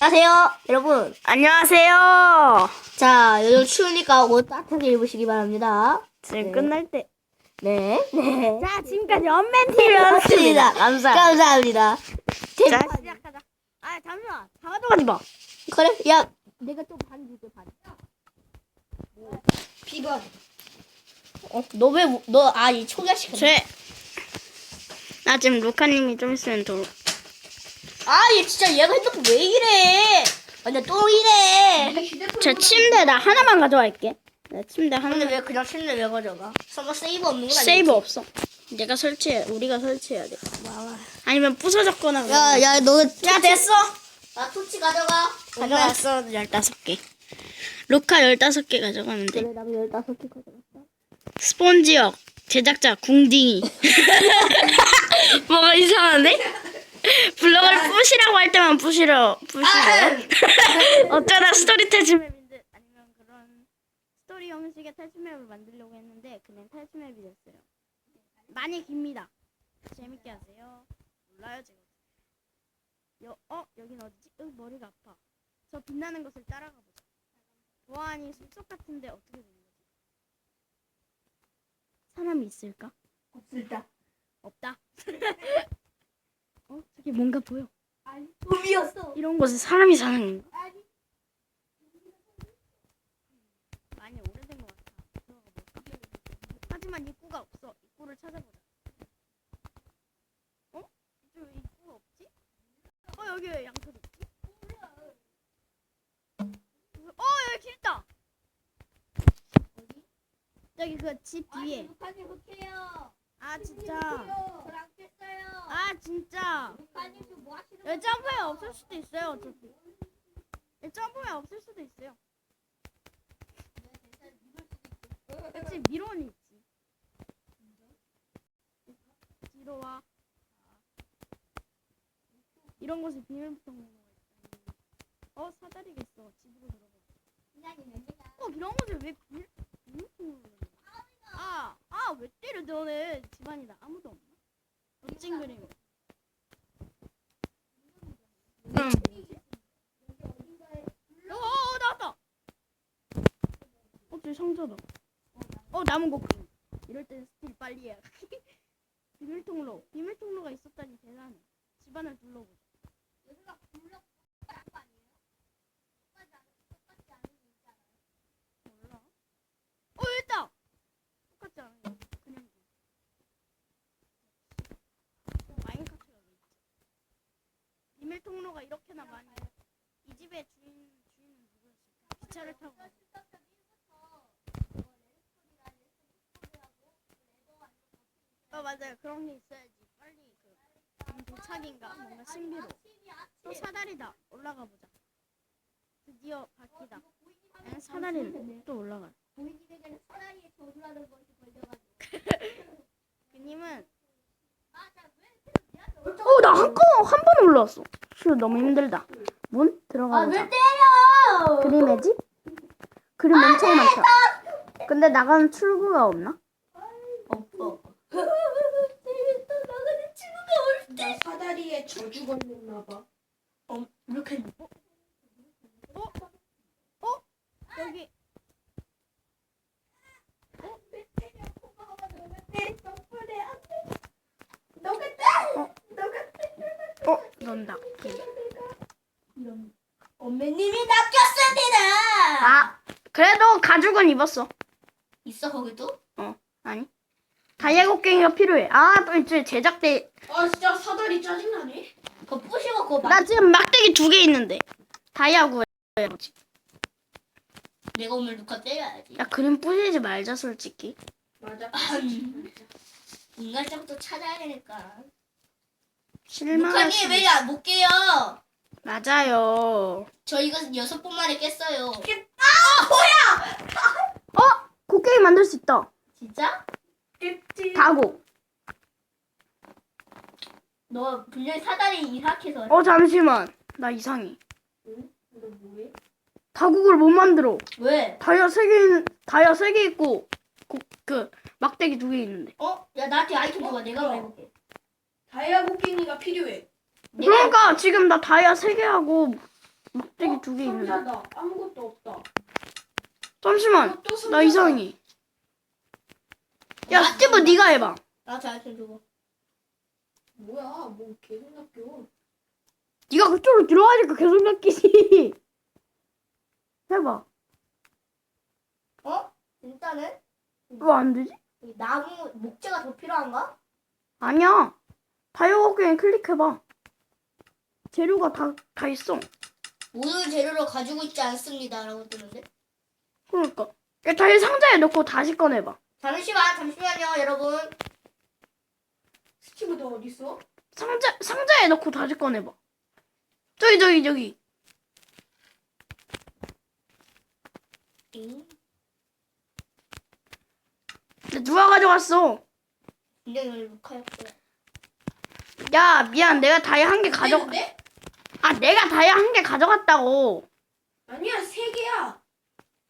안녕하세요, 여러분. 안녕하세요. 자, 요즘 추우니까 옷 따뜻하게 입으시기 바랍니다. 지금 네. 끝날 때. 네. 네. 자, 지금까지 언맨TV였습니다. 감사합니다. 감사합니다. 자, 시작하자. 아, 잠시만. 마. 그래? 야, 내가 좀반 줄게, 반. 비번. 어, 너 왜, 너, 아, 이 초기화시켰네. 제. 나 지금 루카님이 좀 있으면 도. 아, 얘 진짜 얘가 핸드폰 왜 이래? 완전 똥이래. 제 침대 나 하나만 가져갈게. 내 침대 근데 하나. 왜 그냥 침대 왜 가져가? 설마 세이브 없는 건 세이브 없어. 내가 설치해. 우리가 설치해야 돼. 아니면 부서졌거나. 아니지? 야, 야, 너. 야, 됐어. 나 토치 가져가. 가져갔어. 15개. 루카 15개 가져가면 돼. 그래, 나도 15개 가져갔어. 스폰지역 제작자 궁딩이 뭐가 이상한데? 블럭을 부시라고 할 때만 부시러 부시러 어쩌다 스토리 탈출맵인데 아니면 그런 스토리 형식의 탈출맵을 만들려고 했는데 그냥 탈출맵이 됐어요 많이 깁니다 재밌게 하세요 몰라요 제가 여, 어? 여긴 어디지? 으 머리가 아파 저 빛나는 것을 따라가 보자 보안이 숲속 같은데 어떻게 되는 거지? 사람이 있을까? 없을다. 없다. 어? 저기 뭔가 보여. 아니, 봄이었어. 이런 곳에 사람이 사는 건가? 아니. 많이 오래된 것 같아. 들어가 볼까? 하지만 입구가 없어. 입구를 찾아보자. 어? 이쪽 왜 입구가 없지? 어 여기 왜 양털 없지? 어 여기 길 있다. 저기 그 집 뒤에. 흑해요. 아 진짜. 아 진짜. 여기 점프에 없을 수도 있어요 어차피. 여기 점프에 없을 수도 있어요. 그치 미론이 있지. 뒤로 와. 이런 곳에 비밀부터. 어 사다리가 있어. 집으로 들어가. 어 이런 곳에 왜 비밀 비밀통으로 있는 거야? 아, 아, 왜 때려, 너네. 집안이다. 아무도 없나? 멋진 그림. 응. 어, 어, 나왔다. 어, 저기 상자다. 어, 남은 거. 이럴 땐 스틸 빨리 해야. 비밀 통로. 비밀 통로가 있었다니 대단해. 집안을 둘러보자. 몰라. 어, 여기 있다. 똑같지 않은 거. 그냥. 마인카트가 왜 있지? 비밀 통로가 이렇게나 많이. 이 집의 주인 주인은 누구였을까? 기차를 타고. 어 맞아요. 그런 게 있어야지. 빨리 그 음, 도착인가 뭔가 신비로. 또 사다리다. 올라가 보자. 드디어 바퀴다. 아니, 사다리는 또 올라가. 그님은 어, 나한 번, 한번 올라왔어. 휴, 너무 힘들다. 문? 들어가 보자. 아, 때려? 그림의 집? 그림 엄청 많다. 근데 나가는 출구가 없나? 없어. 나 사다리에 저주 걸렸나 봐. 어, 이렇게 여기. 어, 넌다. 엄매님이 낚였습니다. 아, 그래도 가죽은 입었어. 있어 거기도? 어, 아니. 다이아 곡괭이가 필요해. 아, 또 이제 제작대. 아 진짜 사다리 짜증나네. 그거 부시고 그거 막 나 지금 막대기 두 개 있는데. 다이아 구해야지. 내가 오늘 누카 때려야지. 야, 그림 부시지 말자, 솔직히. 맞아. 인간적도 찾아야 되니까. 실망할 수왜안못 깨요? 맞아요. 저 이거 여섯 번 만에 깼어요. 어? 곡괭이 만들 수 있다. 진짜? 깼지. 다고. 너 분명히 사다리 이삭해서 어, 잠시만. 나 이상해. 너 뭐해? 다국을 못 만들어. 왜? 다이아 세 개, 있는- 다이아 세 개 있고, 그, 그, 막대기 두 개 있는데. 어? 야 나한테 아이템 줘봐. 내가 어. 한번 해볼게. 다이아 곡괭이가 필요해. 그러니까 지금 나 다이아 세 개 하고 막대기 두 개 있는데. 상자다. 아무것도 없다. 잠시만. 어, 상자다. 나 이상해. 야 스티브 네가 해봐. 나저 아이템 주고. 뭐야? 뭐 계속 낚여. 네가 그쪽으로 들어가니까 계속 낚이지. 해봐. 어? 일단은 왜 안 되지? 이 나무 목재가 더 필요한가? 아니야. 다이어워크에 클릭해봐. 재료가 다, 다 있어. 모든 재료를 가지고 있지 않습니다 라고 뜨는데. 그러니까. 야, 다시 상자에 넣고 다시 꺼내봐. 잠시만 잠시만요 여러분. 스티브 너 어디 있어? 상자, 상자에 넣고 다시 꺼내봐. 저기, 저기, 저기. 잉? 근데 누가 가져갔어? 굉장히 루카였고요. 야, 미안. 내가 다이 한개 가져, 네? 아, 내가 다이 한개 가져갔다고. 아니야 세 개야.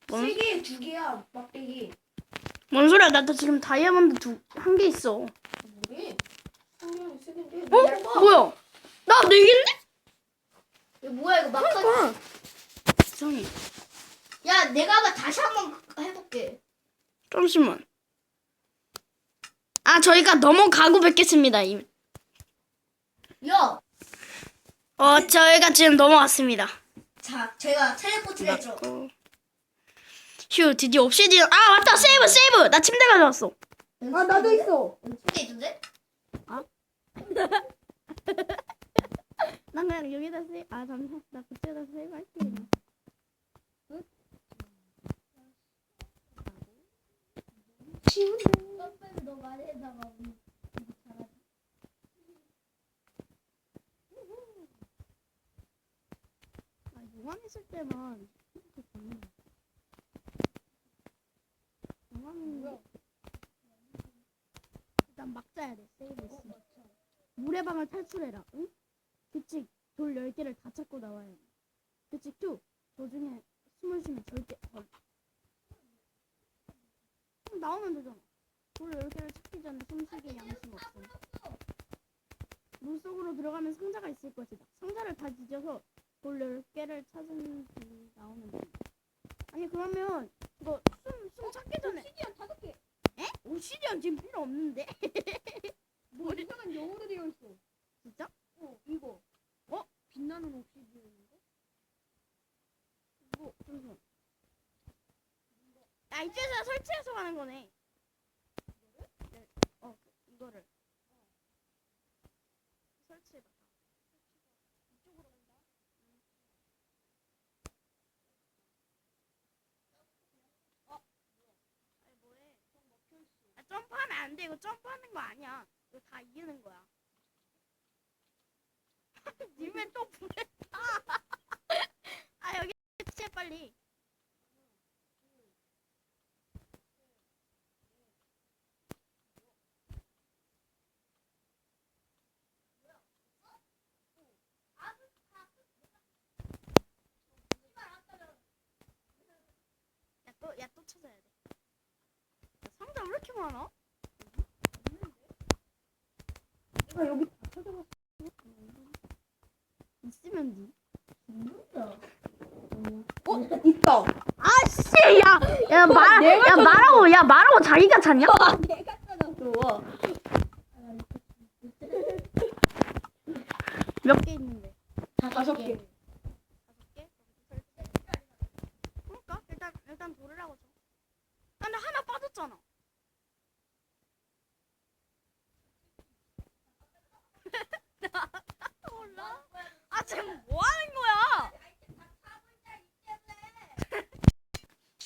뭔? 세 개에 두 개야 막대기. 뭔 소리야? 나도 지금 다이아몬드 두, 한 개 있어. 어? 뭐래? 상자는 세 개인데. 어? 뭐야? 나네 개인데? 이거 뭐야 이거. 그러니까. 이상해. 야 내가 한번 다시 한번 해볼게. 잠시만. 아, 저희가 넘어가고 뵙겠습니다. 이- 야, 어, 저희가 지금 넘어왔습니다. 자 제가 텔레포트를 했죠. 어. 휴, 드디어 옵시디언. 아, 맞다. 세이브, 세이브. 나 침대 가져왔어. 아 나도 있어. 침대 있던데? 난 그냥 여기다 세이브. 아, 잠시만. 나 그때다 세이브 할게. 너 말해다가 아, 있을 때만 이렇게 잡는 거. 용암은 일단 막자야 돼. 세이브 있어. 물의 방을 탈출해라. 응? 규칙 돌 10개를 다 찾고 나와야 돼. 규칙 2. 도중에 숨을 쉬면 절대 어. 그럼 나오면 되잖아. 돌 10개를 찾기 전에 숨쉬기 양심 없음. 물속으로 들어가면 상자가 있을 것이다. 상자를 다 뒤져서 돌 10개를 찾은 뒤 나오면 돼. 아니 그러면 이거 숨, 숨 찾기 전에 옵시디언 다섯 개. 에? 오시리언 지금 필요 없는데? 뭐 이상한 영어로 되어 있어. 진짜? 어 이거. 어? 빛나는 옵시디언인데? 뭐 잠시만 아 이쪽에서 설치해서 가는 거네 네. 어 그, 이거를 설치해봐 이쪽으로 간다 어? 아니 뭐해 아, 점프하면 안 돼. 이거 점프하는 거 아니야. 이거 다 이기는 거야. 님은 또 불에 아 여기 체 빨리 야또야또 찾아야 돼 야, 상자 왜 이렇게 많아? 내가 여기 다 찾아봤어. 있으면 니어 있다. 아씨 야 야 말, 야 말하고 야 말하고 자기가 찾냐? 내가 찾았어. 몇 개 있는데? 다섯 개. 다섯 개? 그러니까 일단 일단 돌으라고 줘. 아, 근데 하나 빠졌잖아. 몰라? 아 지금 뭐 하는 거야?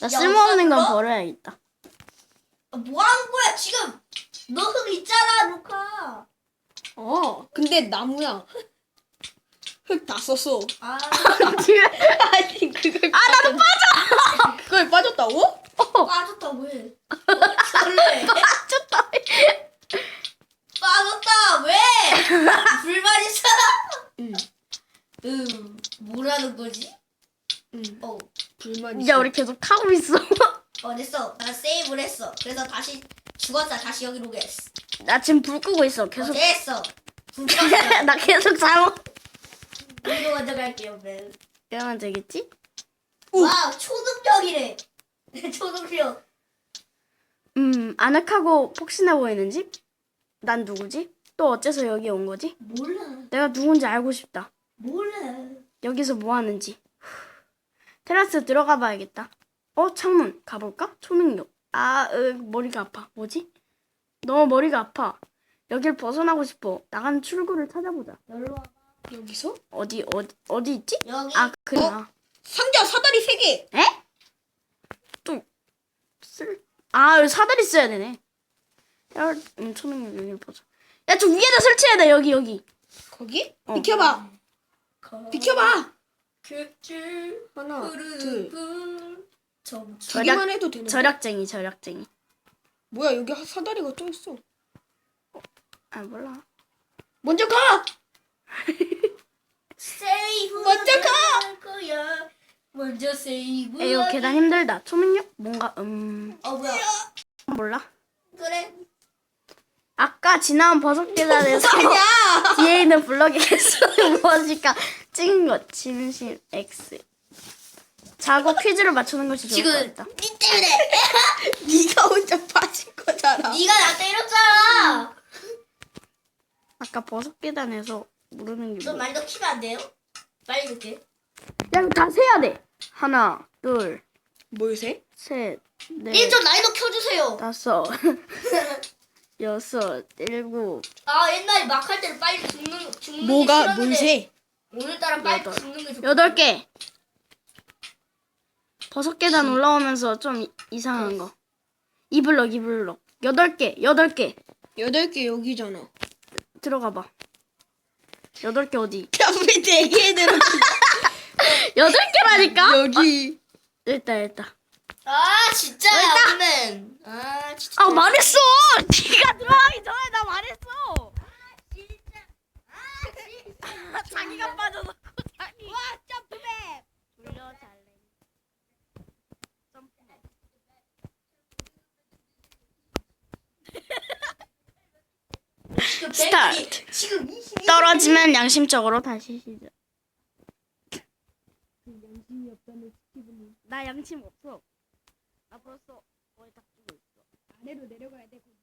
나 건 버려야겠다. 뭐 하는 거야 지금? 너 흙 있잖아 루카. 어 근데 나무야. 흙 다 썼어. 아 아니 그걸 아 나도 빠져. 그걸 빠졌다고? 빠졌다고 해. 원래 좋다. 빠졌다 왜? 불만 있어? 응. 음 뭐라는 거지? 응. 어 불만 이제 우리 계속 타고 있어. 어딨어? 나 세이브를 했어. 그래서 다시 죽었다 다시 여기로 오겠어. 나 지금 불 끄고 있어. 계속. 어제 했어. 불 껐어. 나 계속 잘못. 여기로 먼저 갈게요 맨. 이러면 되겠지? 와 초능력이래. 초능력. 음, 아늑하고 폭신해 보이는 집? 난 누구지? 또 어째서 여기 온 거지? 몰라. 내가 누군지 알고 싶다. 몰라. 여기서 뭐 하는지. 테라스 들어가 봐야겠다. 어, 창문. 가볼까? 초능력. 아, 으, 머리가 아파. 뭐지? 너무 머리가 아파. 여길 벗어나고 싶어. 나가는 출구를 찾아보자. 여기로 와. 여기서? 어디, 어디, 어디 있지? 여기. 아, 그냥. 상자 사다리 세 개. 에? 또, 쓸, 아, 여기 사다리 써야 되네. 야, 음, 초능력 여기 보자. 야, 저 위에다 설치해야 돼, 여기, 여기. 거기? 어. 비켜봐. 비켜봐. 하나, 둘. 불. 점. 두 개만 해도 되는. 절약쟁이, 절약쟁이. 뭐야 여기 사다리가 또 있어. 아, 몰라. 먼저 가. 세이브. 먼저 가! 할 거야. 먼저 세이브. 에요, 계단 힘들다. 초능력? 뭔가, 음, 어 뭐야? 몰라. 그래. 아까 지나온 버섯 계단에서 야. 뒤에 있는 블럭의 개수는 무엇일까 찍은 것 진심 X 자고 퀴즈를 맞추는 것이 좋을 지금 것 같다 니 때문에. 네가 혼자 빠진 거잖아. 네가 나 때렸잖아. 아까 버섯 계단에서 모르는 게좀 뭐야 많이 더 키면 안 돼요? 빨리 줄게. 야 이거 다 세야 돼 하나 뭘 세? 둘셋넷 일좀 많이 더 켜주세요. 다섯 여섯 일곱 아 옛날에 막 할 때는 빨리 죽는 죽는 뭐가 싫었는데 세? 오늘따라 빨리 여덟. 죽는 게 좋. 여덟 개 버섯 계단 올라오면서 좀 이- 이상한 거. 이 블럭 이 블럭. 여덟 개 여덟 개. 여덟 개 여기잖아. 들어가 봐. 여덟 개 어디? 우리 네 개들은 여덟 개라니까? 여기. 일단 일단 아 진짜 여기는. 아 진짜. 아 말했어! 네가 들어가기 전에 나 말했어! 진짜. 아 진짜. 자기가 자기. 와 점프맵 돌려 잘래 점프맵 지금 스타트. 벨이 지금 22. 떨어지면 양심적으로 다시 시작 나 양심 없어 나 벌써 거의 다 죽고 있어 아래로 내려가야 돼 거기.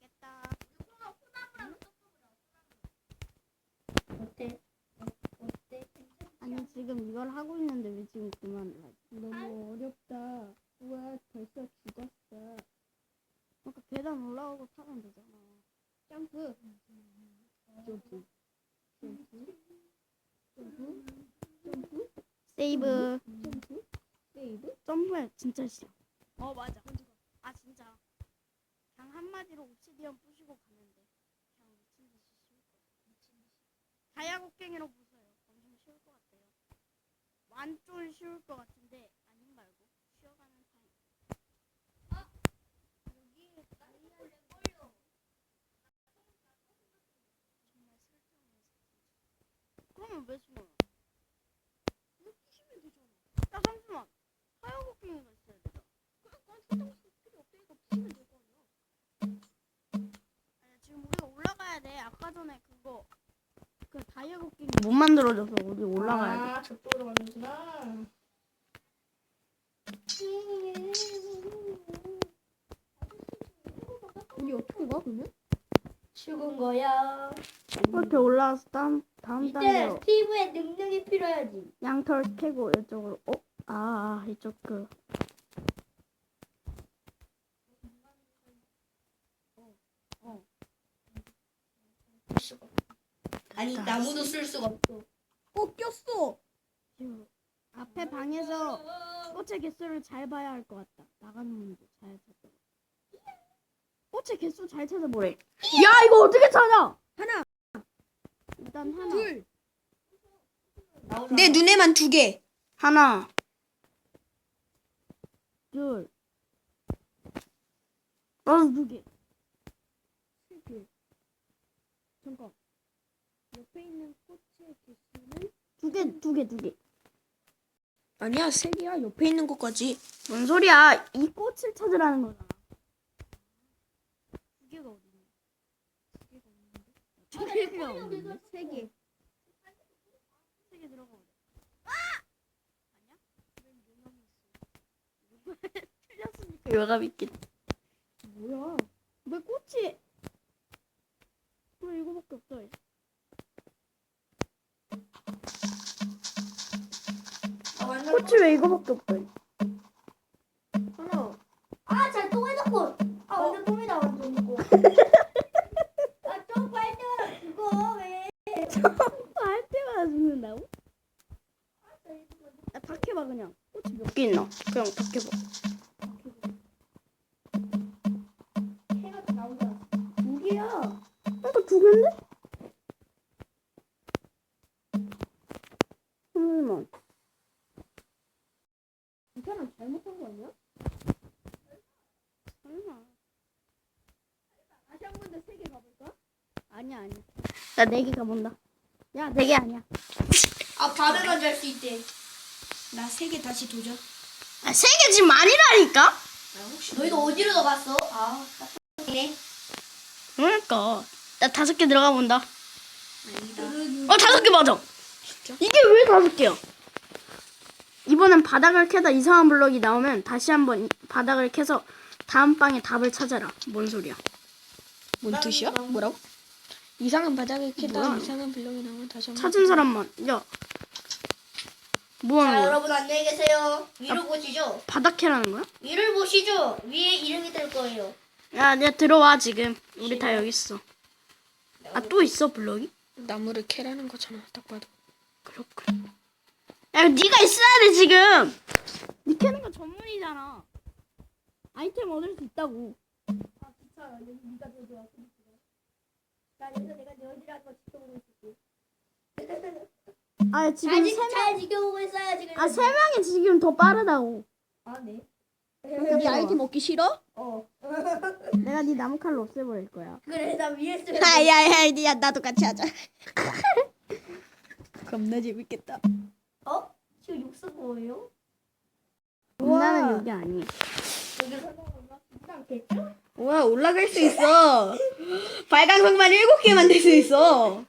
깼다 어때? 어때? 아니 지금 이걸 하고 있는데 왜 지금 그만을 하지 너무 어렵다. 우와 벌써 죽었어. 그러니까 계단 올라오고 타면 되잖아 점프. 점프 세이브 점프. 세이브. 점프해 진짜 싫어. 어 맞아. 아 진짜. 그냥 한마디로 옵시디언 부시고 돼. 그냥 미친 듯이 쉬울 거. 미친 듯이. 다이아곡갱이로 부숴요. 엄청 쉬울 것 같아요. 완전 쉬울 것 같은데 아닌 말고 쉬어가는 타임. 설정해서. 그러면 왜 숨어요? 왜 부시면 되잖아. 야 잠시만. 다이아곡갱이가 있어야 되잖아. 아니 지금 우리가 올라가야 돼. 아까 전에 그거 그 다이아곡갱이 못 만들어져서 우리 올라가야 돼. 아 저쪽으로 가는구나. 우리 어떻게 가 그러면? 죽은 거야. 이렇게 올라와서 다음 다음 단계로 스티브의 능력이 필요하지. 양털 캐고 이쪽으로 어? 아, 아 이쪽 그 아니 나무도 쓸 수가 없어. 어 꼈어. 지금 앞에 방에서 꽃의 개수를 잘 봐야 할 것 같다. 나가는 문도 잘 찾아. 꽃의 개수 잘 찾아보래. 야 이거 어떻게 찾아? 하나, 일단 하나. 둘. 나오잖아. 내 눈에만 두 개. 하나. 둘. 어, 두 개. 세 개. 잠깐. 옆에 있는 꽃의 개수는 두 개, 두 개, 두 개. 아니야 세 개야. 옆에 있는 것까지. 뭔 소리야? 이 꽃을 찾으라는 거잖아. 두 개가 어디 있냐? 두 개가 없는데? 두 개. 세 개가 없는데 세 개. 세 개 들어가. 아! 아니야? 웬 요감이 있어. 틀렸으니까 요감 있겠다. 뭐야? 왜 꽃이? 왜 이거밖에 없어? 꽃이 왜 이거밖에 없어? 하나. 아, 잘 똥해놓고. 아, 완전 똥이다, 완전 이거. 아, 똥 빨대 그거 왜? 할 때마다 죽는다고? 아, 다 캐봐 그냥. 꽃이 몇 개 있나? 그냥 다 캐봐. 해가 나오잖아. 두 개야. 아까 두 개인데? 설마. 이 사람 잘못한 거 아니야? 설마. 다시 한 번 더 세 개 가볼까? 아니야 아니야. 나 네 개 가본다. 야 네 개 아니야. 아, 먼저 할수 있대. 나 세 개 다시 도전. 아, 세 개 지금 아니라니까? 아, 혹시 너희도 어디로 넣어봤어? 아, 딱이네. 그러니까. 나 다섯 개 들어가 본다. 아니다. 어 다섯 개 맞아. 이게 왜 다섯 개야? 이번엔 바닥을 캐다 이상한 블럭이 나오면 다시 한번 이- 바닥을 캐서 다음 방에 답을 찾아라. 뭔 소리야? 뭔 뜻이야? 뭐라고? 이상한 바닥을 캐다 뭐야? 이상한 블럭이 나오면 다시 한 번. 찾은 사람만. 야. 뭐 자, 하는 거야? 여러분 안녕히 계세요. 위로 보시죠. 바닥 캐라는 거야? 위를 보시죠. 위에 이름이 뜰 거예요. 야, 내가 들어와 지금. 우리 다 여기 있어. 아, 또 있어 블럭이? 나무를 캐라는 거잖아. 딱 봐도. 그렇군. 야, 네가 있어야 돼 지금. 네 캐는 거 전문이잖아. 아이템 얻을 수 있다고. 아, 진짜 여기 네가 더 좋아. 나 여기서 내가 너희들하고 지켜보고 있을게. 아, 지금 잘, 세 지, 명. 잘 지켜보고 있어야 지금. 아, 세 명이 지금 더 빠르다고. 아, 네. 네 아이템 먹기 싫어? 어. 내가 네 나무 칼로 없애버릴 거야. 그래, 나 위에 쓰면. 야야 야, 야 나도 같이 하자. 겁나 재밌겠다. 어? 지금 육수 뭐예요? 나는 여기 않겠죠? 와 올라갈 수 있어. 발광석만 일곱 개 만들 수 있어.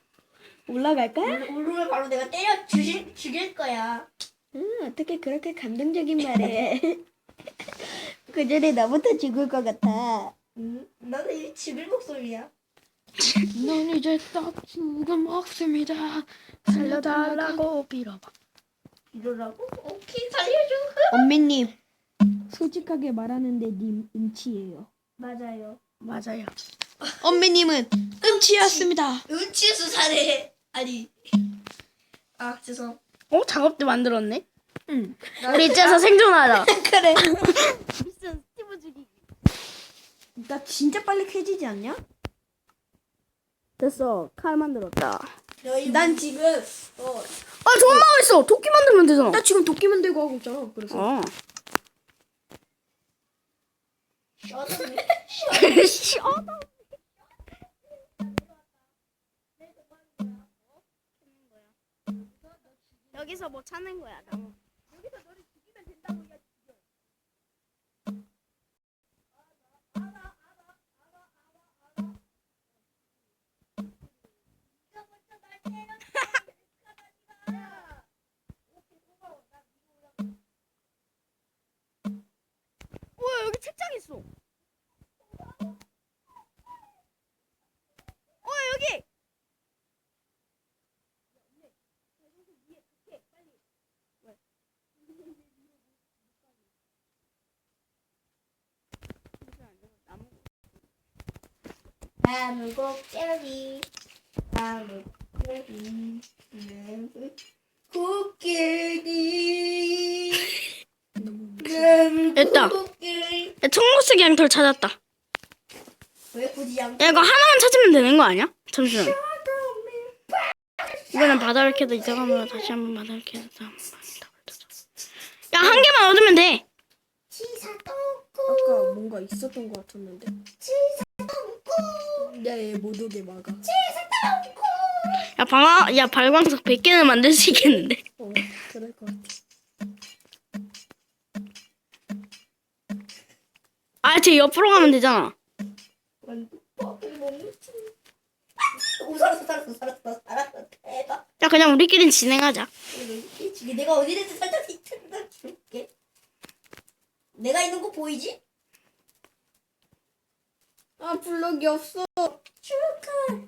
올라갈까? 울음을 바로 내가 때려 죽일, 죽일 거야. 응 어떻게 그렇게 감동적인 말해? 그 전에 나부터 죽을 것 같아. 응? 나는 이 죽일 목소리야. 넌 이제 딱 죽음 없습니다. 살려달라고 빌어봐. 이러라고? 오케이, 살려줘. 엄매님 솔직하게 말하는데 님 음치예요. 맞아요. 맞아요. 엄매님은 음치였습니다. 은치 수사래. 아니. 아, 죄송. 어, 작업대 만들었네. 응. 우리 이제서 생존하자. 그래. 미션 스티브 죽이기. 나 진짜 빨리 캐지지 않냐? 됐어. 칼 만들었다. 너희 난 지금 어, 아, 존나 있어. 도끼 만들면 되잖아. 나 지금 도끼 만들고 하고 있잖아. 그래서 어. 시원하. 여기서 뭐 찾는 거야, 나무. 우와, 여기 책장 있어. 어, 여기. 나무 곡괭이. 나무 곡괭이. 나무 곡괭이. 나무 됐다. 야, 청록색 양털 찾았다. 왜 굳이 양? 야, 이거 하나만 찾으면 되는 거 아니야? 잠시만. 이거는 바다를 캐다 이상하면 다시 한번 바다를 다음 찾아. 야, 한 개만 얻으면 돼. 아까 뭔가 있었던 것 같았는데. 네, 못 오게 막아. 야, 방아, 야, 발광석 100개는 만들 수 있겠는데. 어, 그럴 것 같아. 아, 쟤 옆으로 가면 되잖아. 살았어 살았어 살았어 대박 야 그냥 우리끼리 진행하자. 내가 어디든지 살짝 힌트를 줄게 내가 있는 거 보이지? 아 블럭이 없어. 축하해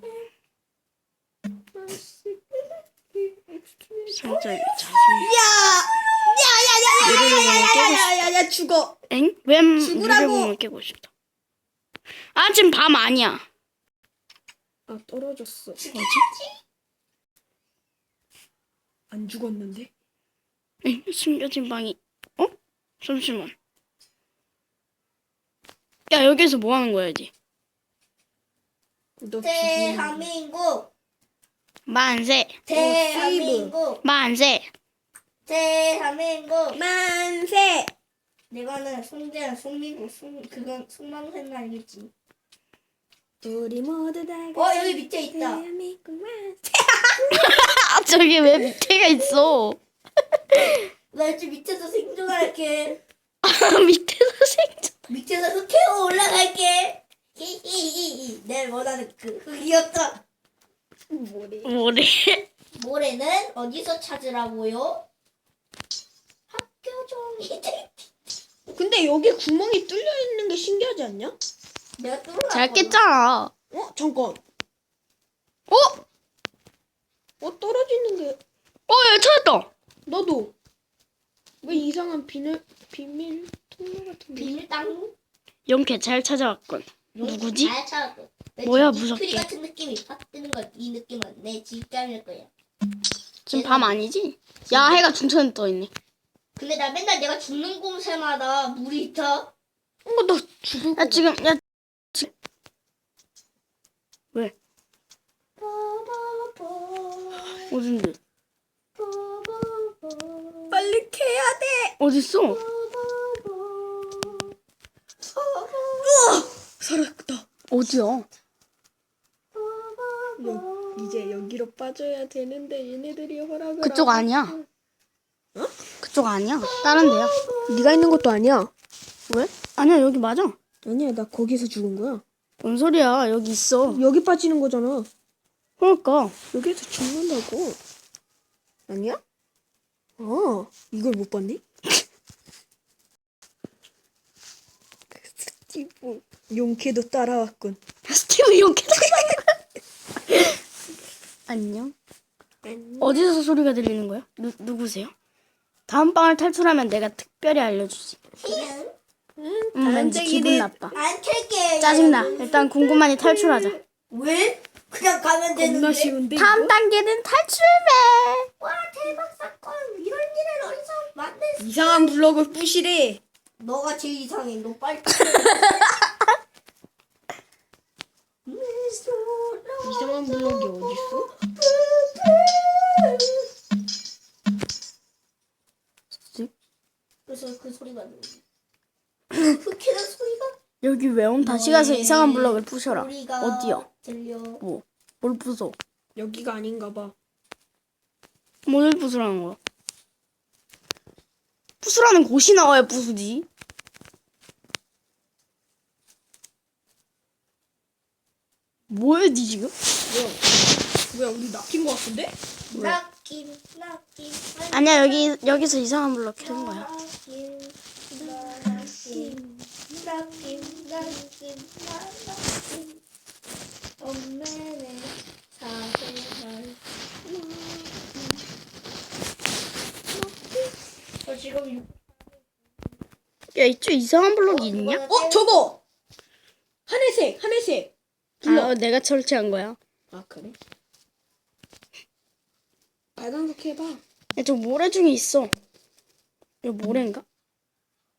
진짜 자신. 야 야야야야야야야야 죽어. 엥? 웬 죽으라고! 무대공을 깨고 싶다. 아 지금 밤 아니야. 아 떨어졌어. 뭐지? 안 죽었는데? 엥? 숨겨진 방이. 어? 잠시만. 야 여기서 뭐 하는 거야지? 너 대한민국 만세. 대한민국 만세. 대한민국 만세. 내가는 송대한 송민국 송 그건 송남새는 알겠지 우리 모두 다. 어 여기 밑에 있다 대한민국 만세. 아 저기 왜 밑에가 있어? 나 이제 밑에서 생존할게 아 밑에서 생존. 밑에서 흑해로 올라갈게 히히히히 내 원하는 그 흑이었다 뭐래? 뭐래? 모래는 어디서 찾으라고요? 근데 여기 구멍이 뚫려 있는 게 신기하지 않냐? 내가 뚫어놨거든 잘 깼잖아. 어 잠깐. 어? 어 떨어지는 게 어, 야, 찾았다. 나도. 왜 이상한 비밀 비밀 통로 같은 게? 비밀 땅 영캐 잘 찾아왔군. 누구지? 잘 찾았어 내 뭐야, 집 무섭게. 미크리 같은 느낌이 확 뜨는 거야 이 느낌은 내 집감일 거야 지금 밤 아니지? 야, 해가 중천에 떠 있네. 근데 나 맨날 내가 죽는 곳에마다 물이 있다 어, 나 죽을 거. 야, 지금, 야, 지... 왜? 어딘데? 빨리 캐야 돼. 어딨어? 살았다. 어디야? 여, 이제 여기로 빠져야 되는데 얘네들이 허락을. 그쪽 안- 아니야. 그쪽 아니야. 다른 데야. 네가 있는 것도 아니야. 왜? 아니야, 여기 맞아. 아니야, 나 거기서 죽은 거야. 뭔 소리야. 여기 있어. 여기 빠지는 거잖아. 그러니까. 여기서 죽는다고. 아니야? 어, 이걸 못 봤니? 스티브 용케도 따라왔군. 스티브 용캐 안녕. 어디서 소리가 들리는 거야? 누, 누구세요? 다음 방을 탈출하면 내가 특별히 알려주지. 음, 왠지 기분 나빠. 안 캘게 짜증나. 일단 궁금하니 탈출하자. 왜? 그냥 가면 되는데 겁나 쉬운데. 다음 단계는 탈출매. 와 대박 사건 이런 일을 어디서 만들 수 이상한 블럭을 부시래. 너가 제일 이상해 너 빨리 이상한 블럭이 어딨어? 그래서 그 소리가 흑해는 소리가 여기 왜옴 다시 가서 이상한 블럭을 부셔라. 소리가 어디요? 들려 뭐? 뭘 부숴? 여기가 아닌가 봐. 뭘 부수라는 거야? 부수라는 곳이 나와야 부수지. 뭐야, 니 지금? 뭐야? 뭐야, 우리 낚인 거 같은데? 낚임 낚임 아니야, 여기, 여기서 이상한 블럭 캐는 거야. 야, 이쪽 이상한 블럭이 있냐? 어, 저거! 하늘색, 하늘색. 아, 내가 설치한 거야. 아, 그래? 빨간색 해봐. 야, 저 모래 중에 있어. 이거 모래인가?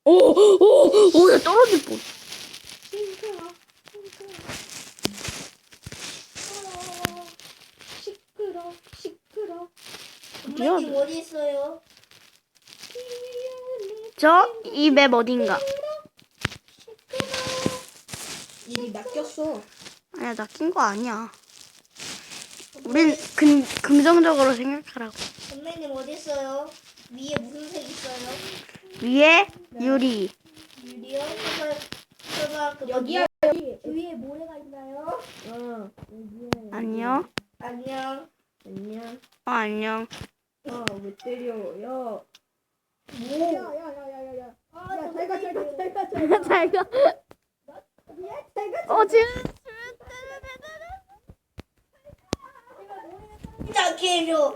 오, 오, 오, 야, 떨어질 뻔. 시끄러, 시끄러. 엄마님 어디 있어요? 저, 이 맵 어딘가? 우리 낚였어. 아니야, 나 낀 거 아니야. 우린 금, 긍정적으로 생각하라고. 엄마님 어디 있어요? 위에 무슨 색 있어요? 위에 유리. 유리요? 그 여기야, 뭐- 위에 모래가 있나요? 어. 아니요. 안녕. 안녕. 어 안녕. 어, 왜 때려? 야. 뭐? 야야야야야야. 야, 잘 가, 잘 가, 잘 가, 잘 가. 잘 가. 야, 잘 가. 어 지금 나 Tá queijo.